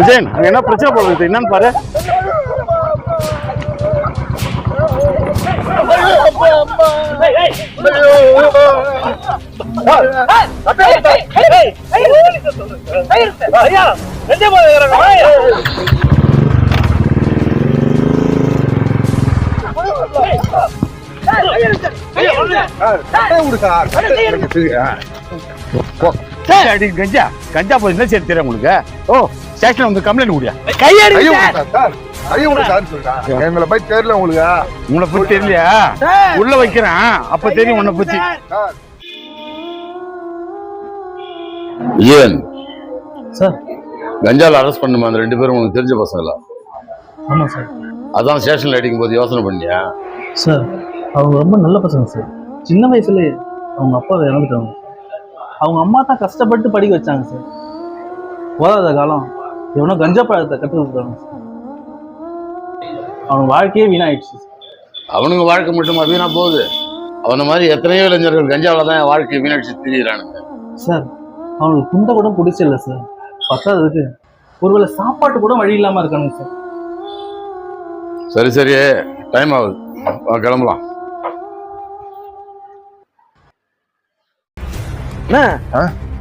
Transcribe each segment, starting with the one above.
விஜயன் அங்க என்ன பிரச்சனை இருக்கு என்னன்னு பாரு. அடி கஞ்சா. கஞ்சா போய் என்ன சரி தெரியும் உங்களுக்கு? ஓ ஸ்டேஷன்ல வந்து கம்ப்ளைண்ட் முடியா கையை விடுங்க சார். கையை விடுங்க சார்னு சொல்லிட்டான். எங்களை பத்தி தெரியல உங்களுக்கு. உங்களை பத்தி தெரியலையா? உள்ள வைக்கிறேன். அப்ப தெரியும் உன்னை பத்தி. Sir, Vijayan sir. கஞ்சால அரெஸ்ட் பண்ணுமா? அந்த ரெண்டு பேரும் உனக்கு தெரிஞ்ச பசங்களா? ஆமாம் சார். அதான் ஸ்டேஷன்ல அடிக்கும் போது யோசனை பண்ணியா? சார் அவங்க ரொம்ப நல்ல பசங்க சார். சின்ன வயசுலேயே அவங்க அப்பாவை இறந்துட்டாங்க. அவங்க அம்மா தான் கஷ்டப்பட்டு படிக்க வச்சாங்க சார். போதாத காலம் எவனோ கஞ்சா பழத்தை கற்றுக் கொடுத்தாங்க சார் அவன் வாழ்க்கையே வீணாயிடுச்சு. அவனுங்க வாழ்க்கை மட்டுமா வீணா போகுது? அவன மாதிரி எத்தனையோ இளைஞர்கள் கஞ்சாவில தான் வாழ்க்கையை வீணடிச்சு திரியிறானுங்க. சார் அவனுக்கு குண்டை கூட பிடிச்சில்ல சார். பத்தாததுக்கு. ஒருவேளை சாப்பாட்டு கூட வழி இல்லாமல் இருக்கானுங்க சார். சரி சரி. டைம் ஆகுது. கிளம்பலாம்?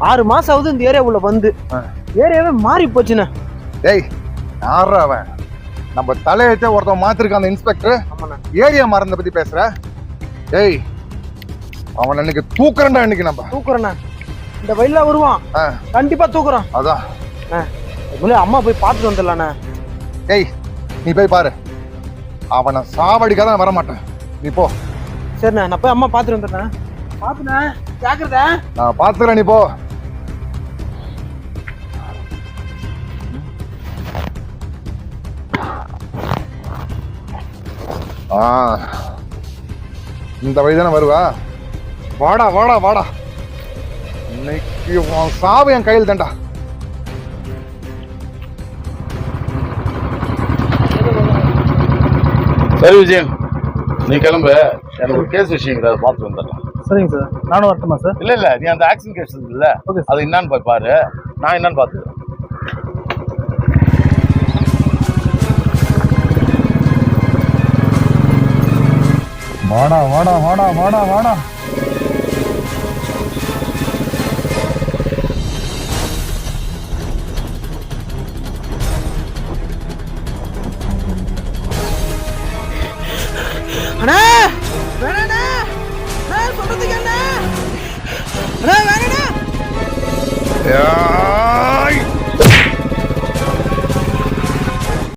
ஆறு மாசம் ஆகுது இந்த ஏரியாவுள்ள வந்து. ஆ. ஏரியாவே மாறி போச்சுண்ணே. டேய் யாரா அவன்? நம்ம தலையத்தை ஒருத்தன் மாத்திருக்கான் அந்த இன்ஸ்பெக்டர். ஏரியா மறந்த பத்தி பேசுற? டேய் அவன் அன்னைக்கு தூக்குறேன்டா இன்னைக்கு நம்ம. தூக்குறேண்ணா. இந்த வயல்ல வருவான். கண்டிப்பா தூக்குறோம் அதான். அம்மா போய் பார்த்துட்டு வந்துடலாண்ணா. டேய் நீ போய் பாரு. அவனை சாவடிக்காத நான் வர மாட்டேன் நீ போ. சரிண்ணா நான் போய் அம்மா பார்த்துட்டு வந்துடுறேன் பார்த்துண்ணே ஜாக்கிரதை நான் பாத்துக்கிறேன் நீ போ. ஆ. இந்த வழி தானே வருவா? வாடா வாடா வாடா. இன்னைக்கு உன் சாவு என் கையில் தான்டா. சரி விஜயன். நீ கிளம்பு. எனக்கு ஒரு கேஸ் விஷயம் கிடையாது பார்த்து வந்துடலாம். சரிங்க சார். நானும் வரட்டுமா சார்? இல்ல இல்ல. நீ அந்த ஆக்சிடென்ட் கேஸ் இல்ல ஓகே அது என்னன்னு போய் பாரு. நான் என்னன்னு பாத்துக்கிறேன் வாடா வாடா வாடா வாடா வாடா. அண்ணா!